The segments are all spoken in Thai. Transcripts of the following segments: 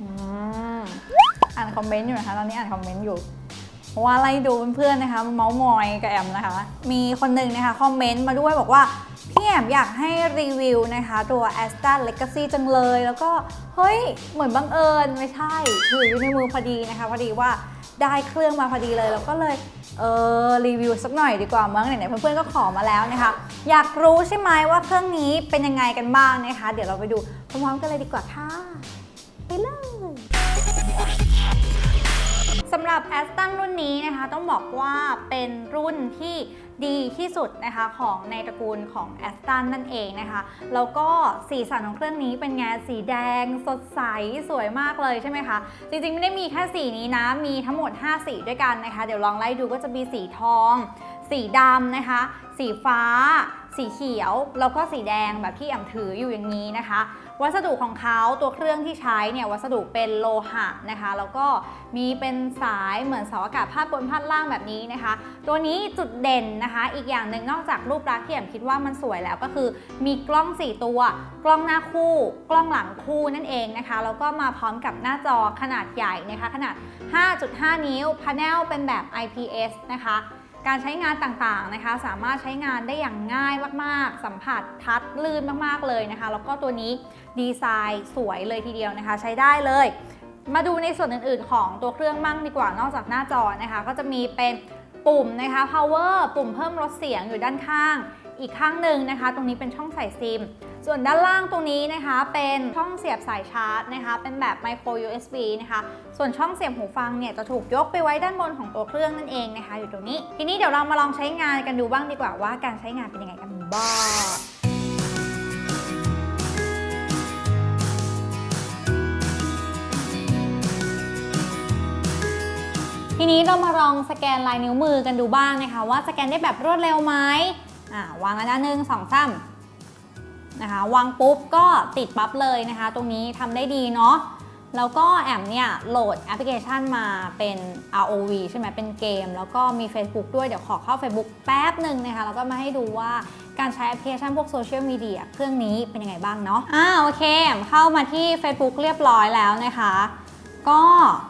อืมอ่านคอมเมนต์อยู่นะคะตอนนี้อ่านคอมเมนต์อยู่เพราะว่าไล่ดูเพื่อนๆนะคะเมาส์มอยกับแอมนะคะ มีคนหนึ่งนะคะคอมเมนต์มาด้วยบอกว่าพี่แอมอยากให้รีวิวนะคะตัว a s t a Legacy จังเลย แล้วก็เฮ้ยเหมือนบังเอิญไม่ใช่ถืออยู่ในมือพอดีนะคะพอดีว่าได้เครื่องมาพอดีเลย แล้วก็เลยเออรีวิวสักหน่อยดีกว่ามั้งไหนๆเพื่อนๆก็ขอมาแล้วนะคะ อยากรู้ใช่ไหมว่าเครื่องนี้เป็นยังไงกันบ้างนะคะ เดี๋ยวเราไปดูพร้อมๆกันเลยดีกว่าค่ะ เลยสำหรับ a s t o n รุ่นนี้นะคะต้องบอกว่าเป็นรุ่นที่ดีที่สุดนะคะของในตระกูลของ a s t o n นั่นเองนะคะ แล้วก็สีสันของเครื่องนี้เป็นไงสีแดงสดใสสวยมากเลยใช่ไหมคะ จริงๆ ไม่ได้มีแค่สีนี้นะ มีทั้งหมด 5 สีด้วยกันนะคะ เดี๋ยวลองไล่ดูก็จะมีสีทอง สีดำนะคะ สีฟ้า สีเขียว แล้วก็สีแดงแบบที่แอมถืออยู่อย่างนี้นะคะ วัสดุของเขาตัวเครื่องที่ใช้เนี่ยวัสดุเป็นโลหะนะคะ แล้วก็มีเป็นสายเหมือนเสาอากาศพาดบนพาดล่างแบบนี้นะคะ ตัวนี้จุดเด่นนะคะ อีกอย่างหนึ่งนอกจากรูปลักษณ์ที่แอมคิดว่ามันสวยแล้วก็คือ มีกล้อง 4 ตัว กล้องหน้าคู่ กล้องหลังคู่นั่นเองนะคะแล้วก็มาพร้อมกับหน้าจอขนาดใหญ่นะคะ ขนาด 5.5 นิ้วพาเนลเป็นแบบ IPS นะคะ การใช้งานต่างๆนะคะ สามารถใช้งานได้อย่างง่ายมากๆ สัมผัสทัดลื่นมากๆเลยนะคะ แล้วก็ตัวนี้ดีไซน์สวยเลยทีเดียวนะคะ ใช้ได้เลย มาดูในส่วนอื่นๆ ของตัวเครื่องมั่งดีกว่านอกจากหน้าจอนะคะ ก็จะมีเป็นปุ่มนะคะ power ปุ่มเพิ่มลดเสียงอยู่ด้านข้าง อีกข้างหนึ่งนะคะ ตรงนี้เป็นช่องใส่ซิม ส่วนด้านล่างตรงนี้นะคะ เป็นช่องเสียบสายชาร์จนะคะ เป็นแบบ micro USB นะคะ ส่วนช่องเสียบหูฟังเนี่ยจะถูกยกไปไว้ด้านบนของตัวเครื่องนั่นเองนะคะ อยู่ตรงนี้ ทีนี้เดี๋ยวเรามาลองใช้งานกันดูบ้างดีกว่าว่าการใช้งานเป็นยังไงกันบ้างทีนี้เรามาลองสแกนลายนิ้วมือกันดูบ้างนะคะ ว่าสแกนได้แบบรวดเร็วไหมอ่าวางอันด้านหนึ่งสองสาม นะคะวางปุ๊บก็ติดปั๊บเลยนะคะ ตรงนี้ทำได้ดีเนาะแล้วก็แอมเนี่ยโหลดแอปพลิเคชันมาเป็น ROV ใช่ไหมเป็นเกม แล้วก็มี Facebook ด้วยเดี๋ยวขอเข้า Facebook แป๊บหนึ่งนะคะ แล้วก็มาให้ดูว่าการใช้แอปพลิเคชันพวกโซเชียลมีเดียเครื่องนี้เป็นยังไงบ้างเนาะอ่าโอเค เข้ามาที่ Facebook เรียบร้อยแล้วนะคะ ก็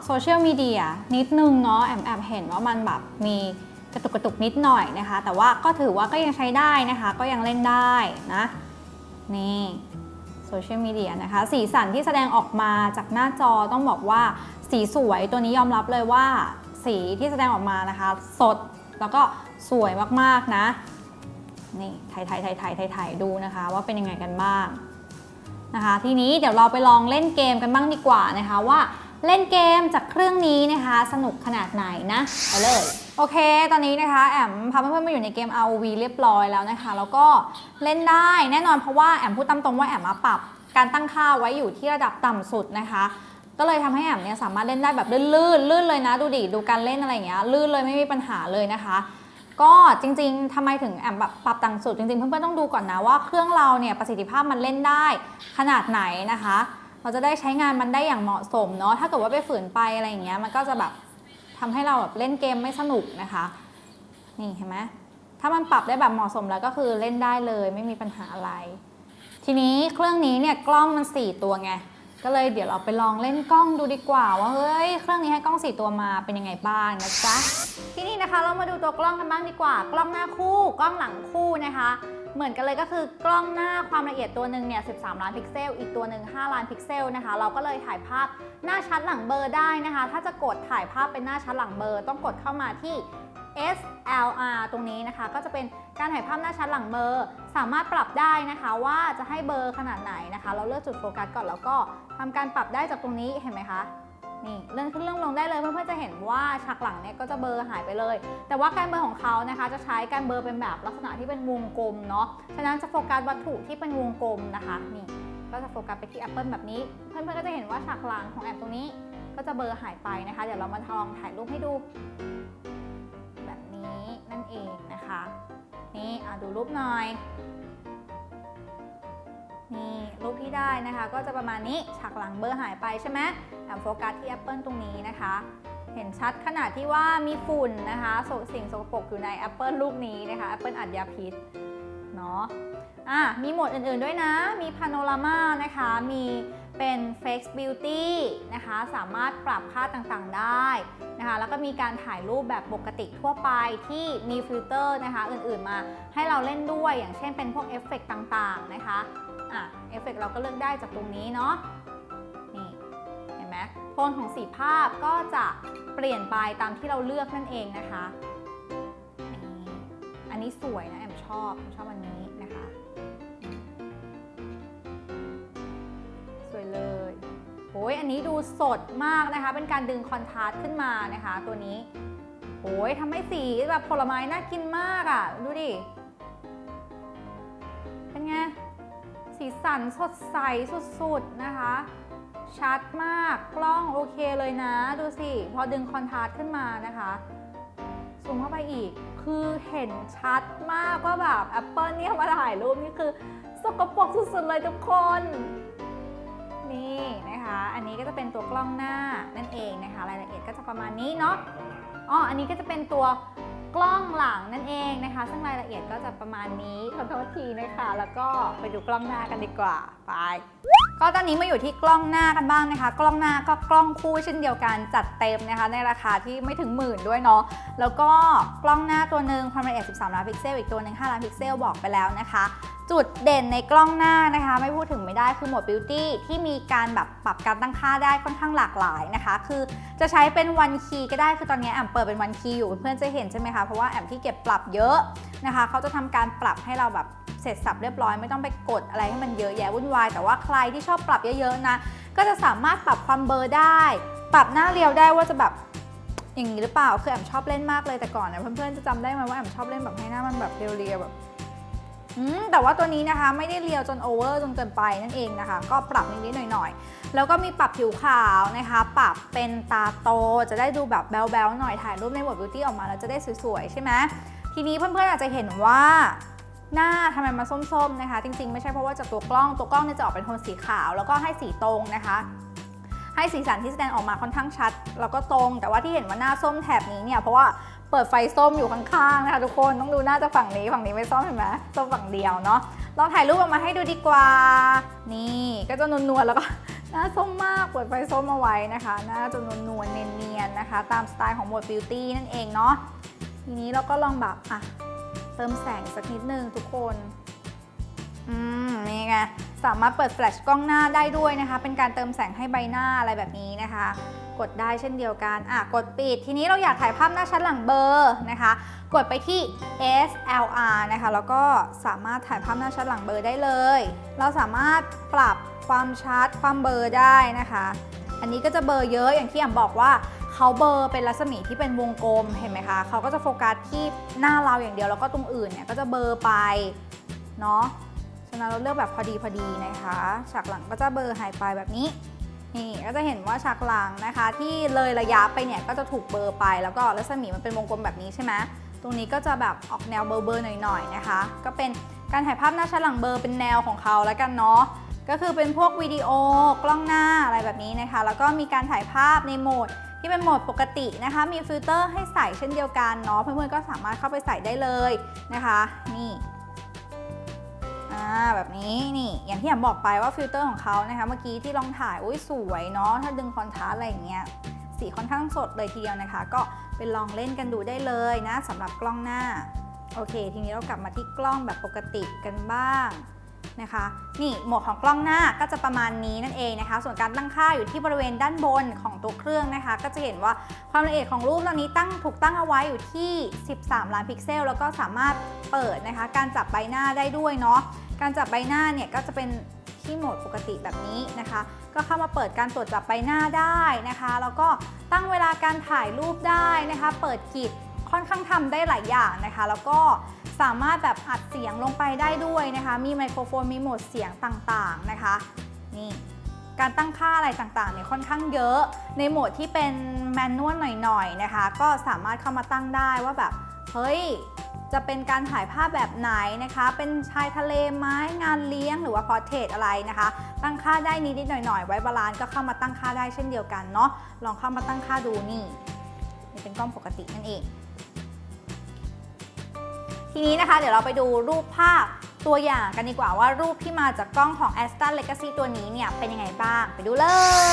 โซเชียลมีเดียนิดนึงเนาะแอมแอบเห็นว่ามันแบบมีกระตุกกระตุกนิดหน่อยนะคะ แต่ว่าก็ถือว่าก็ยังใช้ได้นะคะ ก็ยังเล่นได้นะ นี่โซเชียลมีเดียนะคะ สีสันที่แสดงออกมาจากหน้าจอต้องบอกว่าสีสวยตัวนี้ยอมรับเลยว่า สีที่แสดงออกมานะคะ สดแล้วก็สวยมากๆนะ นี่ถ่ายถ่ายถ่ายถ่ายถ่ายถ่ายดูนะคะ ว่าเป็นยังไงกันบ้างนะคะ ทีนี้เดี๋ยวเราไปลองเล่นเกมกันบ้างดีกว่านะคะว่าเล่นเกมจากเครื่องนี้นะคะ สนุกขนาดไหนนะไปเลย โอเค ตอนนี้นะคะ แอมพาเพื่อนๆมาอยู่ในเกม ROV เรียบร้อยแล้วนะคะ แล้วก็เล่นได้แน่นอนเพราะว่าแอมพูดตามตรงว่าแอมมาปรับการตั้งค่าไว้อยู่ที่ระดับต่ำสุดนะคะ ก็เลยทำให้แอมเนี่ยสามารถเล่นได้แบบลื่นๆลื่นเลยนะ ดูดิ ดูการเล่นอะไรอย่างเงี้ย ลื่นเลยไม่มีปัญหาเลยนะคะ ก็จริงๆทำไมถึงแอมแบบปรับต่ำสุด จริงๆ เพื่อนๆต้องดูก่อนนะว่าเครื่องเราเนี่ยประสิทธิภาพมันเล่นได้ขนาดไหนนะคะ เราจะได้ใช้งานมันได้อย่างเหมาะสมเนาะ ถ้าเกิดว่าไปฝืนไปอะไรอย่างเงี้ย มันก็จะแบบ ทำให้เราแบบเล่นเกมไม่สนุกนะคะ นี่เห็นไหมถ้ามันปรับได้แบบเหมาะสมแล้วก็คือเล่นได้เลยไม่มีปัญหาอะไร ทีนี้เครื่องนี้เนี่ยกล้องมัน 4 ตัวไง ก็เลยเดี๋ยวเราไปลองเล่นกล้องดูดีกว่าว่าเฮ้ยเครื่องนี้ให้กล้อง4ตัวมาเป็นยังไงบ้างนะจ๊ะที่นี่นะคะเรามาดูตัวกล้องกันบ้างดีกว่า กล้องหน้าคู่กล้องหลังคู่นะคะ เหมือนกันเลยก็คือกล้องหน้าความละเอียดตัวหนึ่งเนี่ย 13 ล้านพิกเซล อีกตัวหนึ่ง5 ล้านพิกเซลนะคะ เราก็เลยถ่ายภาพหน้าชัดหลังเบอร์ได้นะคะ ถ้าจะกดถ่ายภาพเป็นหน้าชัดหลังเบอร์ ต้องกดเข้ามาที่ SLR ตรงนี้นะคะก็จะเป็น การถ่ายภาพหน้าชัดหลังเบอร์สามารถปรับได้นะคะว่าจะให้เบอร์ขนาดไหนนะคะ เราเลือกจุดโฟกัสก่อนแล้วก็ทำการปรับได้จากตรงนี้เห็นไหมคะนี่เลื่อนขึ้นเลื่อนลงได้เลยเพื่อนๆจะเห็นว่าฉากหลังเนี่ยก็จะเบอร์หายไปเลย แต่ว่าการเบอร์ของเขานะคะ จะใช้การเบอร์เป็นแบบลักษณะที่เป็นวงกลมเนาะฉะนั้นจะโฟกัสวัตถุที่เป็นวงกลมนะคะนี่ก็จะโฟกัสไปที่แอปเปิลแบบนี้ เพื่อนๆก็จะเห็นว่าฉากหลังของแอปตรงนี้ก็จะเบอร์หายไปนะคะ เดี๋ยวเรามาลองถ่ายรูปให้ดู แบบนี้นั่นเองนะ ดูรูปหน่อย นี่รูปที่ได้นะคะก็จะประมาณนี้ฉากหลังเบอร์หายไปใช่ไหมแอมโฟกัสที่แอปเปิลตรงนี้นะคะ เห็นชัดขนาดที่ว่ามีฝุ่นนะคะสสิ่งสกปรกอยู่ในแอปเปิลลูกนี้นะคะแอปเปิลอัดยาพิษเนาะอะมีโหมดอื่นๆด้วยนะ มีพาโนรามานะคะ มี เป็น Flex Beauty นะคะ สามารถปรับค่าต่างๆได้นะคะ แล้วก็มีการถ่ายรูปแบบปกติทั่วไปที่มีฟิลเตอร์นะคะ อื่นๆมาให้เราเล่นด้วย อย่างเช่นเป็นพวกเอฟเฟกต์ต่างๆนะคะอะเอฟเฟกต์เราก็เลือกได้จากตรงนี้เนาะนี่เห็นไหมโทนของสีภาพก็จะเปลี่ยนไปตามที่เราเลือกนั่นเองนะคะนี่อันนี้สวยนะแอมชอบแอมชอบอันนี้นะคะ โอ้ยอันนี้ดูสดมากนะคะ เป็นการดึงคอนทราสต์ขึ้นมานะคะ ตัวนี้โอ้ยทำให้สีแบบผลไม้น่ากินมากอะ่ะ ดูดิ เป็นไง สีสันสดใสสุดๆนะคะ ชัดมากกล้องโอเคเลยนะ ดูสิ พอดึงคอนทราสต์ขึ้นมานะคะซูมเข้าไปอีก คือเห็นชัดมากว่าแบบ Apple เนี่ยมาถ่ายรูปนี่คือ สกปรกสุดๆเลยทุกคน นี่นะคะ อันนี้ก็จะเป็นตัวกล้องหน้านั่นเองนะคะ รายละเอียดก็จะประมาณนี้เนาะอ๋ออันนี้ก็จะเป็นตัวกล้องหลังนั่นเองนะคะ ซึ่งรายละเอียดก็จะประมาณนี้ขอโทษทีนะคะ แล้วก็ไปดูกล้องหน้ากันดีกว่าไปก็ตอนนี้มาอยู่ที่กล้องหน้ากันบ้างนะคะ กล้องหน้าก็กล้องคู่เช่นเดียวกันจัดเต็มนะคะ ในราคาที่ไม่ถึงหมื่นด้วยเนาะแล้วก็กล้องหน้าตัวหนึ่งความละเอียด 13 ล้านพิกเซลอีกตัวหนึ่ง5ล้านพิกเซลบอกไปแล้วนะคะจุดเด่นในกล้องหน้านะคะ ไม่พูดถึงไม่ได้คือโหมด Beauty ที่มีการแบบปรับการตั้งค่าได้ค่อนข้างหลากหลายนะคะ คือจะใช้เป็นวันคีย์ก็ได้คือตอนนี้แอมเปิดเป็นวันคีย์อยู่เพื่อนจะเห็นใช่ไหมคะ เพราะว่าแอมที่เก็บปรับเยอะนะคะเขาจะทำการปรับให้เราแบบเสร็จสับเรียบร้อยไม่ต้องไปกดอะไรให้มันเยอะแยะวุ่นวาย แต่ว่าใครที่ชอบปรับเยอะๆนะ ก็จะสามารถปรับความเบลอร์ได้ ปรับหน้าเรียวได้ว่าจะแบบอย่างนี้หรือเปล่าคือแอมชอบเล่นมากเลยแต่ก่อนนะเพื่อนๆจะจำได้ไหมว่าแอมชอบเล่นแบบให้หน้ามันแบบเรียวๆแบบ แต่ว่าตัวนี้นะคะไม่ได้เรียวจนโอเวอร์จนเกินไปนั่นเองนะคะ ก็ปรับนิดๆหน่อยๆ แล้วก็มีปรับผิวขาวนะคะ ปรับเป็นตาโตจะได้ดูแบบแบ๊วๆหน่อยถ่ายรูปในโหมดบิวตี้ออกมาแล้วจะได้สวยๆใช่ไหมทีนี้เพื่อนๆอาจจะเห็นว่าหน้าทำไมมาส้มๆนะคะ จริงๆ ไม่ใช่เพราะว่าจากตัวกล้องตัวกล้องเนี่ยจะออกเป็นโทนสีขาว แล้วก็ให้สีตรงนะคะ ให้สีสันที่แสดงออกมาค่อนข้างชัด แล้วก็ตรง แต่ว่าที่เห็นว่าหน้าส้มแถบนี้เนี่ยเพราะว่า เปิดไฟส้มอยู่ข้างๆนะคะทุกคนต้องดูหน้าจะฝั่งนี้ฝั่งนี้ไม่ส้มเห็นไหมส้มฝั่งเดียวเนาะลองถ่ายรูปออกมาให้ดูดีกว่า นี่ก็จะนวลๆแล้วก็หน้าส้มมากเปิดไฟส้มเอาไว้นะคะหน้าจะนวลๆเนียนๆนะคะ ตามสไตล์ของโหมดบิวตี้นั่นเองเนาะทีนี้เราก็ลองแบบอะเติมแสงสักนิดนึงทุกคนอืมนี่ไงสามารถเปิดแฟลชกล้องหน้าได้ด้วยนะคะ เป็นการเติมแสงให้ใบหน้าอะไรแบบนี้นะคะ กดได้เช่นเดียวกัน อะ กดปิด ทีนี้เราอยากถ่ายภาพหน้าชัดหลังเบอร์นะคะ กดไปที่ SLR นะคะ แล้วก็สามารถถ่ายภาพหน้าชัดหลังเบอร์ได้เลย เราสามารถปรับความชัดความเบอร์ได้นะคะ อันนี้ก็จะเบอร์เยอะอย่างที่อ่ำบอกว่าเขาเบอร์เป็นรัศมีที่เป็นวงกลมเห็นไหมคะ เขาก็จะโฟกัสที่หน้าเราอย่างเดียวแล้วก็ตรงอื่นเนี่ยก็จะเบอร์ไปเนาะ ฉะนั้นเราเลือกแบบพอดีพอดีนะคะ ฉากหลังก็จะเบอร์หายไปแบบนี้ นี่ก็จะเห็นว่าฉากหลังนะคะ ที่เลยระยะไปเนี่ยก็จะถูกเบอร์ไป แล้วก็รัศมีมันเป็นวงกลมแบบนี้ใช่ไหมตรงนี้ก็จะแบบออกแนวเบลอเบอร์หน่อยๆนะคะ ก็เป็นการถ่ายภาพหน้าชัดหลังเบลอเป็นแนวของเขาแล้วกันเนาะก็คือเป็นพวกวิดีโอกล้องหน้าอะไรแบบนี้นะคะ แล้วก็มีการถ่ายภาพในโหมดที่เป็นโหมดปกตินะคะ มีฟิลเตอร์ให้ใส่เช่นเดียวกันเนาะเพื่อนๆก็สามารถเข้าไปใส่ได้เลยนะคะ นี่ แบบนี้นี่อย่างที่ผมบอกไปว่าฟิลเตอร์ของเขานะคะเมื่อกี้ที่ลองถ่ายอุ้ยสวยเนาะถ้าดึงคอนทราสต์อะไรอย่างเงี้ยสีค่อนข้างสดเลยทีเดียวนะคะ ก็ไปลองเล่นกันดูได้เลยนะสำหรับกล้องหน้าโอเค ทีนี้เรากลับมาที่กล้องแบบปกติกันบ้าง นะคะ นี่โหมดของกล้องหน้าก็จะประมาณนี้นั่นเองนะคะ ส่วนการตั้งค่าอยู่ที่บริเวณด้านบนของตัวเครื่องนะคะ ก็จะเห็นว่าความละเอียดของรูปตอนนี้ตั้งถูกตั้งเอาไว้อยู่ที่ 13 ล้านพิกเซล แล้วก็สามารถเปิดนะคะ การจับใบหน้าได้ด้วยเนาะ การจับใบหน้าเนี่ยก็จะเป็นที่โหมดปกติแบบนี้นะคะ ก็เข้ามาเปิดการตรวจจับใบหน้าได้นะคะ แล้วก็ตั้งเวลาการถ่ายรูปได้นะคะ เปิดกิจ ค่อนข้างทำได้หลายอย่างนะคะ แล้วก็สามารถแบบอัดเสียงลงไปได้ด้วยนะคะ มีไมโครโฟนมีโหมดเสียงต่างๆนะคะนี่การตั้งค่าอะไรต่างๆเนี่ยค่อนข้างเยอะ ในโหมดที่เป็นแมนนวลหน่อยๆนะคะ ก็สามารถเข้ามาตั้งได้ว่าแบบเฮ้ยจะเป็นการถ่ายภาพแบบไหนนะคะ เป็นชายทะเลไม้งานเลี้ยงหรือว่าพอร์เทรตอะไรนะคะ ตั้งค่าได้นิดๆหน่อยๆ ไว้บาลานซ์ก็เข้ามาตั้งค่าได้เช่นเดียวกันเนาะ ลองเข้ามาตั้งค่าดูนี่ นี่เป็นกล้องปกตินั่นเอง ทีนี้นะคะ เดี๋ยวเราไปดูรูปภาพตัวอย่างกันดีกว่าว่ารูปที่มาจากกล้องของ Aston Legacy ตัวนี้เนี่ยเป็นยังไงบ้าง ไปดูเลย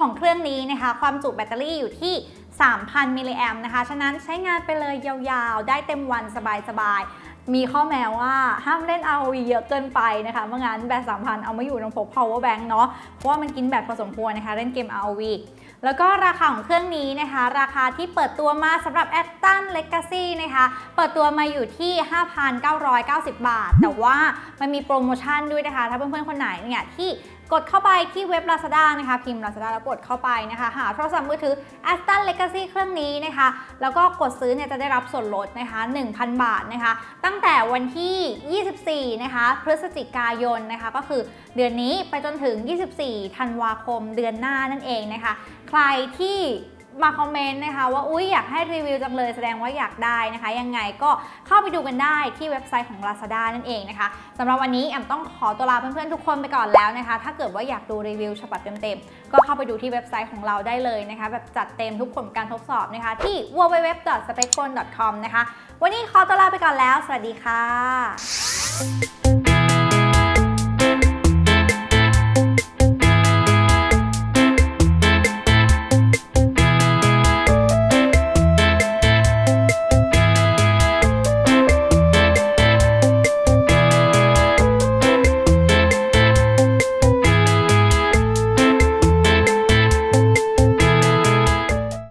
ของเครื่องนี้นะคะ ความจุแบตเตอรี่อยู่ที่ 3,000 มิลลิแอมนะคะ ฉะนั้นใช้งานไปเลยยาวๆ ได้เต็มวันสบายๆ มีข้อแม้ว่าห้ามเล่น ROV เยอะเกินไปนะคะไม่งั้นแบต 3,000 เอามาอยู่ตรงพก power bank เนาะ เพราะว่ามันกินแบตพอสมควรนะคะ เล่นเกม ROV แล้วก็ราคาของเครื่องนี้นะคะ ราคาที่เปิดตัวมาสำหรับ a t t o n Legacy นะคะ เปิดตัวมาอยู่ที่ 5,990 บาท แต่ว่ามันมีโปรโมชั่นด้วยนะคะ ถ้าเพื่อนๆคนไหนเนี่ยที่ กดเข้าไปที่เว็บ Lazada นะคะพิมพ์ Lazada แล้วกดเข้าไปนะคะหาโทรศัพท์มือถือ a s t o n Legacy เครื่องนี้นะคะ แล้วก็กดซื้อเนี่ยจะได้รับส่วนลดนะคะ 1,000 บาทนะคะ ตั้งแต่วันที่ 24 นะคะ พฤศจิกายนนะคะ ก็คือเดือนนี้ไปจนถึง 24 ธันวาคมเดือนหน้านั่นเองนะคะ ใครที่ มาคอมเมนต์นะคะ ว่าอุ้ยอยากให้รีวิวจังเลยแสดงว่าอยากได้นะคะ ยังไงก็เข้าไปดูกันได้ที่เว็บไซต์ของ Lazada นั่นเองนะคะสำหรับวันนี้แอมต้องขอตัวลาเพื่อนๆทุกคนไปก่อนแล้วนะคะ ถ้าเกิดว่าอยากดูรีวิวฉบับเต็มๆก็เข้าไปดูที่เว็บไซต์ของเราได้เลยนะคะ แบบจัดเต็มทุกผลการทดสอบนะคะ ที่ www.specon.com นะคะ วันนี้ขอตัวลาไปก่อนแล้ว สวัสดีค่ะ